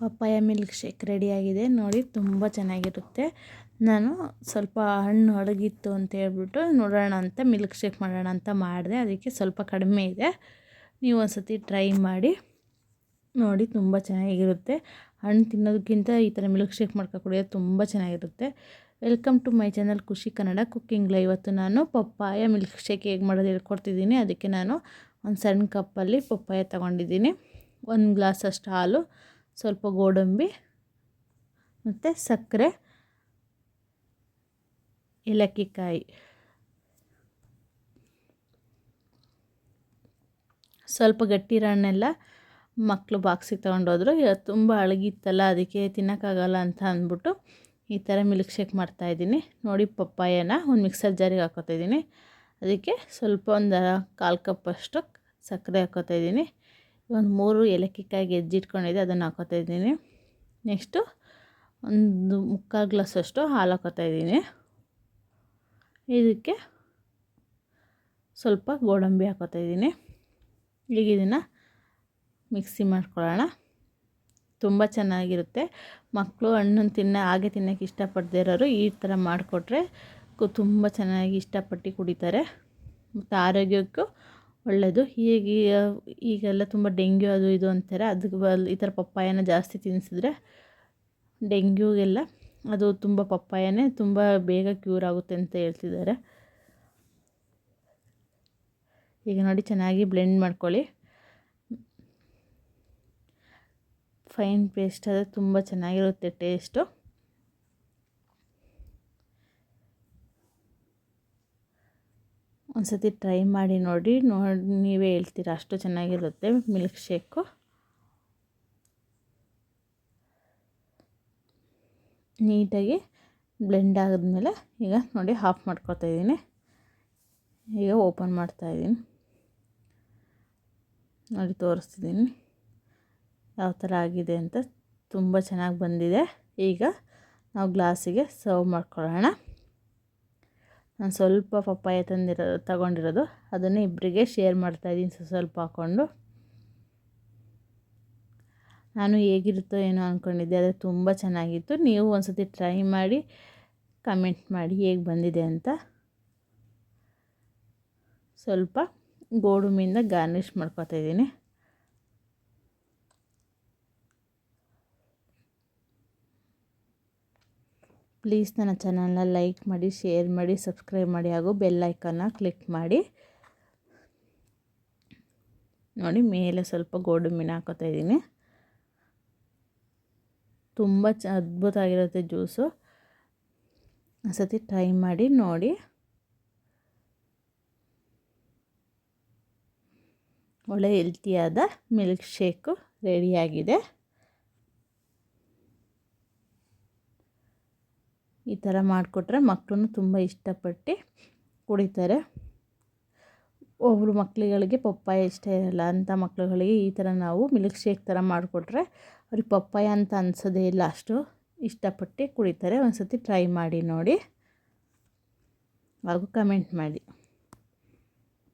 Papaya milk shake ರೆಡಿಯಾಗಿದೆ. ನೋಡಿ, ತುಂಬ ಚೆನ್ನಾಗಿರುತ್ತೆ. ನಾನು ಸ್ವಲ್ಪ ಹಣ್ಣು ಅಡಗಿತ್ತು ಅಂತ ಹೇಳ್ಬಿಟ್ಟು ನೋಡೋಣ ಅಂತ ಮಿಲ್ಕ್ ಶೇಕ್ ಮಾಡೋಣ ಅಂತ ಮಾಡಿದೆ. ಅದಕ್ಕೆ ಸ್ವಲ್ಪ ಕಡಿಮೆ ಇದೆ. ನೀವು ಒಂದು ಸತಿ ಟ್ರೈ ಮಾಡಿ. ನೋಡಿ, ತುಂಬ ಚೆನ್ನಾಗಿರುತ್ತೆ. ಹಣ್ಣು ತಿನ್ನೋದಕ್ಕಿಂತ ಈ ಥರ ಮಿಲ್ಕ್ ಶೇಕ್ ಮಾಡ್ಕೊ ಕುಡಿಯೋದು ತುಂಬ ಚೆನ್ನಾಗಿರುತ್ತೆ. ವೆಲ್ಕಮ್ ಟು ಮೈ ಚಾನಲ್ ಖುಷಿ ಕನ್ನಡ ಕುಕ್ಕಿಂಗ್ಲ ಇವತ್ತು ನಾನು ಪಪ್ಪಾಯ ಮಿಲ್ಕ್ ಶೇಕ್ ಹೇಗೆ ಮಾಡೋದು ಹೇಳ್ಕೊಡ್ತಿದ್ದೀನಿ. ಅದಕ್ಕೆ ನಾನು ಒಂದು ಸಣ್ಣ ಕಪ್ಪಲ್ಲಿ ಪಪ್ಪಾಯ ತೊಗೊಂಡಿದ್ದೀನಿ. ಒಂದು ಗ್ಲಾಸಷ್ಟು ಹಾಲು. ಸ್ವಲ್ಪ ಗೋಡಂಬಿ ಮತ್ತು ಸಕ್ಕರೆ, ಏಲಕ್ಕಿಕಾಯಿ. ಸ್ವಲ್ಪ ಗಟ್ಟಿರಣ್ಣೆಲ್ಲ ಮಕ್ಕಳು ಬಾಕ್ಸಿಗೆ ತೊಗೊಂಡೋದ್ರು ತುಂಬ ಅಳಗಿತ್ತಲ್ಲ ಅದಕ್ಕೆ ತಿನ್ನೋಕ್ಕಾಗಲ್ಲ ಅಂತ ಅಂದ್ಬಿಟ್ಟು ಈ ಥರ ಮಿಲ್ಕ್ ಶೇಕ್ ಮಾಡ್ತಾಯಿದ್ದೀನಿ ನೋಡಿ ಪಪ್ಪಾಯನ ಒಂದು ಮಿಕ್ಸರ್ ಜಾರಿಗೆ ಹಾಕೋತಾಯಿದ್ದೀನಿ ಅದಕ್ಕೆ ಸ್ವಲ್ಪ ಒಂದು ಕಾಲು ಕಪ್ಪಷ್ಟು ಸಕ್ಕರೆ ಹಾಕೋತಾಯಿದ್ದೀನಿ ಒಂದು ಮೂರು ಏಲಕ್ಕಿಕಾಯಿ ಗೆಜ್ಜಿಟ್ಕೊಂಡಿದ್ದೆ, ಅದನ್ನು ಹಾಕೋತಾಯಿದ್ದೀನಿ ನೆಕ್ಸ್ಟು ಒಂದು ಮುಕ್ಕಾಲು ಗ್ಲಾಸಷ್ಟು ಹಾಲು ಹಾಕೋತಾಯಿದ್ದೀನಿ ಇದಕ್ಕೆ ಸ್ವಲ್ಪ ಗೋಡಂಬಿ ಹಾಕೋತಾಯಿದ್ದೀನಿ ಈಗ ಇದನ್ನು ಮಿಕ್ಸಿ ಮಾಡ್ಕೊಳ್ಳೋಣ. ತುಂಬ ಚೆನ್ನಾಗಿರುತ್ತೆ. ಮಕ್ಕಳು ಹಣ್ಣನ್ನು ತಿನ್ನ, ಹಾಗೆ ತಿನ್ನೋಕ್ಕೆ ಇಷ್ಟಪಡದೇ ಇರೋರು ಈ ಥರ ಮಾಡಿಕೊಟ್ರೆ ತುಂಬ ಚೆನ್ನಾಗಿ ಇಷ್ಟಪಟ್ಟು ಕುಡಿತಾರೆ. ಮತ್ತು ಆರೋಗ್ಯಕ್ಕೂ ಒಳ್ಳೆಯದು ಹೀಗೆ, ಈಗೆಲ್ಲ ತುಂಬ ಡೆಂಗ್ಯೂ ಅದು ಇದು ಅಂತಾರೆ. ಅದಕ್ಕೆ ಬಲ್ ಈ ಥರ ಪಪ್ಪಾಯನ ಜಾಸ್ತಿ ತಿನ್ನಿಸಿದ್ರೆ ಡೆಂಗ್ಯೂಗೆಲ್ಲ ಅದು ತುಂಬ ಪಪ್ಪಾಯನೇ ತುಂಬ ಬೇಗ ಕ್ಯೂರ್ ಆಗುತ್ತೆ ಅಂತ ಹೇಳ್ತಿದ್ದಾರೆ. ಈಗ ನೋಡಿ ಚೆನ್ನಾಗಿ ಬ್ಲೆಂಡ್ ಮಾಡ್ಕೊಳ್ಳಿ. ಫೈನ್ ಪೇಸ್ಟ್ ಆದರೆ ತುಂಬ ಚೆನ್ನಾಗಿರುತ್ತೆ ಟೇಸ್ಟು. ಒಂದು ಸತಿ ಟ್ರೈ ಮಾಡಿ ನೋಡಿ ನೋಡಿ, ನೀವೇ ಹೇಳ್ತೀರ ಅಷ್ಟು ಚೆನ್ನಾಗಿರುತ್ತೆ ಮಿಲ್ಕ್ ಶೇಕು. ನೀಟಾಗಿ ಬ್ಲೆಂಡ್ ಆದಮೇಲೆ ಈಗ ನೋಡಿ ಹಾಫ್ ಮಾಡ್ಕೊತಾ ಇದ್ದೀನಿ. ಈಗ ಓಪನ್ ಮಾಡ್ತಾಯಿದ್ದೀನಿ ನೋಡಿ ತೋರಿಸ್ತಿದ್ದೀನಿ ಯಾವ ಥರ ಆಗಿದೆ ಅಂತ. ತುಂಬ ಚೆನ್ನಾಗಿ ಬಂದಿದೆ. ಈಗ ನಾವು ಗ್ಲಾಸಿಗೆ ಸರ್ವ್ ಮಾಡ್ಕೊಳ್ಳೋಣ. ನಾನು ಸ್ವಲ್ಪ ಪಪ್ಪಾಯ ತಂದಿರೋ, ತಗೊಂಡಿರೋದು. ಅದನ್ನು ಇಬ್ಬರಿಗೆ ಶೇರ್ ಮಾಡ್ತಾಯಿದ್ದೀನಿ ಸ್ವಲ್ಪ ಹಾಕ್ಕೊಂಡು ನಾನು ಹೇಗಿರುತ್ತೋ ಏನೋ ಅಂದ್ಕೊಂಡಿದ್ದೆ ಆದರೆ ತುಂಬ ಚೆನ್ನಾಗಿತ್ತು. ನೀವು ಒಂದು ಸತಿ ಟ್ರೈ ಮಾಡಿ ಕಮೆಂಟ್ ಮಾಡಿ ಹೇಗೆ ಬಂದಿದೆ ಅಂತ. ಸ್ವಲ್ಪ ಗೋಡಂಬಿಯಿಂದ ಗಾರ್ನಿಷ್ ಮಾಡ್ಕೊತಾ ಇದ್ದೀನಿ. ಪ್ಲೀಸ್ ನನ್ನ ಚಾನಲ್ನ ಲೈಕ್ ಮಾಡಿ, ಶೇರ್ ಮಾಡಿ, ಸಬ್ಸ್ಕ್ರೈಬ್ ಮಾಡಿ ಹಾಗೂ ಬೆಲ್ ಐಕನ್ನ ಕ್ಲಿಕ್ ಮಾಡಿ. ನೋಡಿ, ಮೇಲೆ ಸ್ವಲ್ಪ ಗೋಡಂಬಿನ ಹಾಕೋತಾ ಇದ್ದೀನಿ. ತುಂಬ ಚ ಅದ್ಭುತ ಆಗಿರುತ್ತೆ ಜ್ಯೂಸು. ಸತಿ ಟ್ರೈ ಮಾಡಿ, ನೋಡಿ. ಒಳ್ಳೆ ಹೆಲ್ತಿಯಾದ ಮಿಲ್ಕ್ ಶೇಕು ರೆಡಿಯಾಗಿದೆ ಈ ಥರ ಮಾಡಿಕೊಟ್ರೆ ಮಕ್ಕಳು ತುಂಬ ಇಷ್ಟಪಟ್ಟು ಕುಡಿತಾರೆ. ಒಬ್ಬರು ಮಕ್ಕಳುಗಳಿಗೆ ಪಪ್ಪಾಯ ಇಷ್ಟ ಇರಲ್ಲ, ಅಂಥ ಮಕ್ಕಳುಗಳಿಗೆ ಈ ಥರ ನಾವು ಮಿಲ್ಕ್ ಶೇಕ್ ಥರ ಮಾಡಿಕೊಟ್ರೆ ಅವ್ರಿಗೆ ಪಪ್ಪಾಯ ಅಂತ ಅನ್ಸೋದೇ ಇಲ್ಲ ಅಷ್ಟು ಇಷ್ಟಪಟ್ಟು ಕುಡಿತಾರೆ. ಒಂದು ಸತಿ ಟ್ರೈ ಮಾಡಿ ನೋಡಿ. ಹಾಗೂ ಕಮೆಂಟ್ ಮಾಡಿ.